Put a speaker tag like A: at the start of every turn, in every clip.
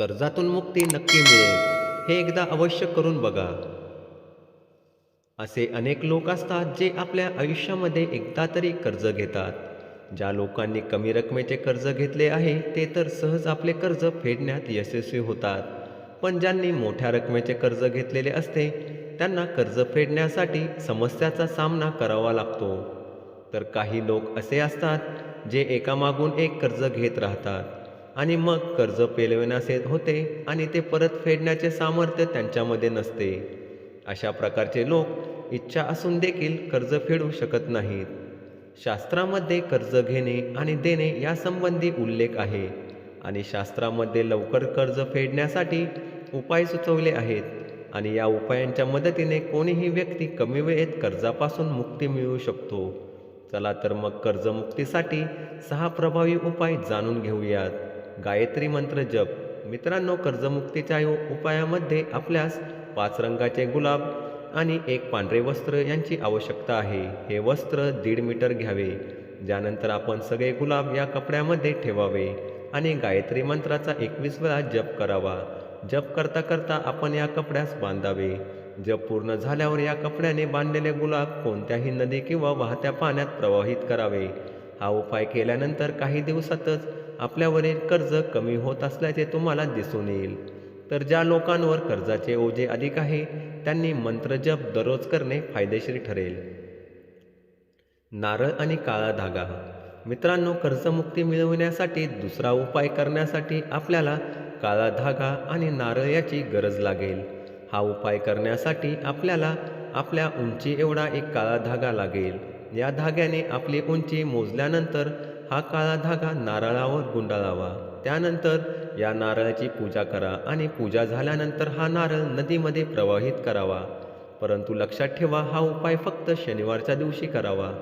A: कर्जातून मुक्ती नक्की मिळेल हे एकदा अवश्य करून बघा. असे अनेक लोक असतात जे आपल्या आयुष्यामध्ये एकदा तरी कर्ज घेतात. ज्या लोकांनी कमी रकमेचे कर्ज घेतले आहे ते तर सहज आपले कर्ज फेडण्यात यशस्वी होतात. पण ज्यांनी मोठ्या रकमेचे कर्ज घेतलेले असते त्यांना कर्ज फेडण्यासाठी समस्याचा सामना करावा लागतो. तर काही लोक असे असतात जे एकामागून एक कर्ज घेत राहतात. आणि मग कर्ज पेलविण्याचे होते आणि ते परत फेडण्याचे सामर्थ्य त्यांच्यामध्ये नसते. अशा प्रकारचे लोक इच्छा असून देखील कर्ज फेडू शकत नाहीत. शास्त्रामध्ये कर्ज घेणे आणि देणे यासंबंधी उल्लेख आहे आणि शास्त्रामध्ये लवकर कर्ज फेडण्यासाठी उपाय सुचवले आहेत आणि या उपायांच्या मदतीने कोणीही व्यक्ती कमी वेळेत कर्जापासून मुक्ती मिळवू शकतो. चला तर मग कर्जमुक्तीसाठी सहा प्रभावी उपाय जाणून घेऊयात. गायत्री मंत्र जप. मित्रांनो कर्जमुक्तीच्या उपायामध्ये आपल्यास पाच रंगाचे गुलाब आणि एक पांढरे वस्त्र यांची आवश्यकता आहे. हे वस्त्र दीड मीटर घ्यावे. ज्यानंतर आपण सगळे गुलाब या कपड्यामध्ये ठेवावे आणि गायत्री मंत्राचा एकवीस वेळा जप करावा. जप करता करता आपण या कपड्यास बांधावे. जप पूर्ण झाल्यावर या कपड्याने बांधलेले गुलाब कोणत्याही नदी किंवा वाहत्या पाण्यात प्रवाहित करावे. हा उपाय केल्यानंतर काही दिवसातच आपल्यावरील कर्ज कमी होत असल्याचे तुम्हाला दिसून येईल. तर ज्या लोकांवर कर्जाचे ओझे अधिक आहे त्यांनी मंत्रजप दररोज करणे फायदेशीर ठरेल. नारळ आणि काळा धागा. मित्रांनो कर्जमुक्ती मिळवण्यासाठी दुसरा उपाय करण्यासाठी आपल्याला काळा धागा आणि नारळ याची गरज लागेल. हा उपाय करण्यासाठी आपल्याला आपल्या उंची एवढा एक काळा धागा लागेल. या धाग्याने आपली उंची मोजल्यानंतर हा काळा धागा नारळावर गुंडाळावा. त्यानंतर या नारळाची पूजा करा आणि पूजा झाल्यानंतर हा नारळ नदीमध्ये प्रवाहित करावा. परंतु लक्षात ठेवा हा उपाय फक्त शनिवारच्या दिवशी करावा.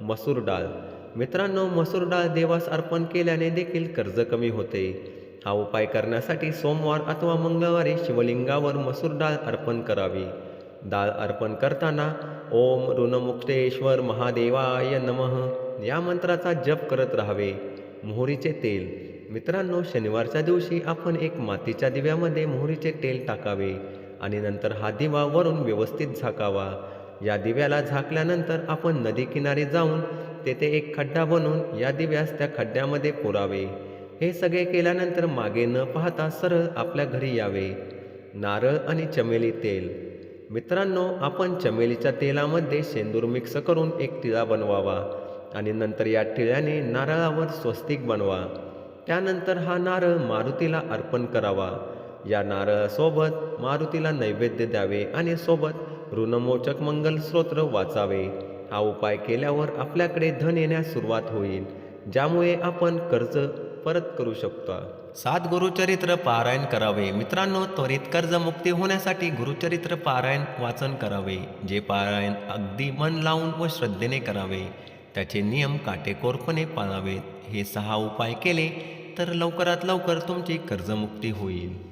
A: मसूर डाळ. मित्रांनो मसूर डाळ देवास अर्पण केल्याने देखील कर्ज कमी होते. हा उपाय करण्यासाठी सोमवार अथवा मंगळवारी शिवलिंगावर मसूर डाळ अर्पण करावी. डाळ अर्पण करताना ओम ऋणमुक्तेश्वर महादेवाय नमः. या मंत्राचा जप करत राहावे. मोहरीचे तेल. मित्रांनो शनिवारच्या दिवशी आपण एक मातीच्या दिव्यामध्ये मोहरीचे तेल टाकावे आणि नंतर हा दिवा वरून व्यवस्थित झाकावा. या दिव्याला झाकल्यानंतर आपण नदी किनारी जाऊन तेथे एक खड्डा बनवून या दिव्यास त्या खड्ड्यामध्ये पुरावे. हे सगळे केल्यानंतर मागे न पाहता सरळ आपल्या घरी यावे. नारळ आणि चमेली तेल. मित्रांनो आपण चमेलीच्या तेलामध्ये शेंदूर मिक्स करून एक टिळा बनवावा आणि नंतर या टिळ्याने नारळावर स्वस्तिक बनवा. त्यानंतर हा नारळ मारुतीला अर्पण करावा. या नारळासोबत मारुतीला नैवेद्य द्यावे आणि सोबत ऋणमोचक मंगल स्तोत्र वाचावे. हा उपाय केल्यावर आपल्याकडे धन येण्यास सुरुवात होईल. ज्यामुळे आपण कर्ज परत करू शकता. सात गुरुचरित्र पारायण करावे. मित्रांनो त्वरित कर्जमुक्ती होण्यासाठी गुरुचरित्र पारायण वाचन करावे जे पारायण अगदी मन लावून व श्रद्धेने करावे. त्याचे नियम काटेकोरपणे पाळावेत. हे सहा उपाय केले तर लवकरात लवकर तुमची कर्जमुक्ती होईल.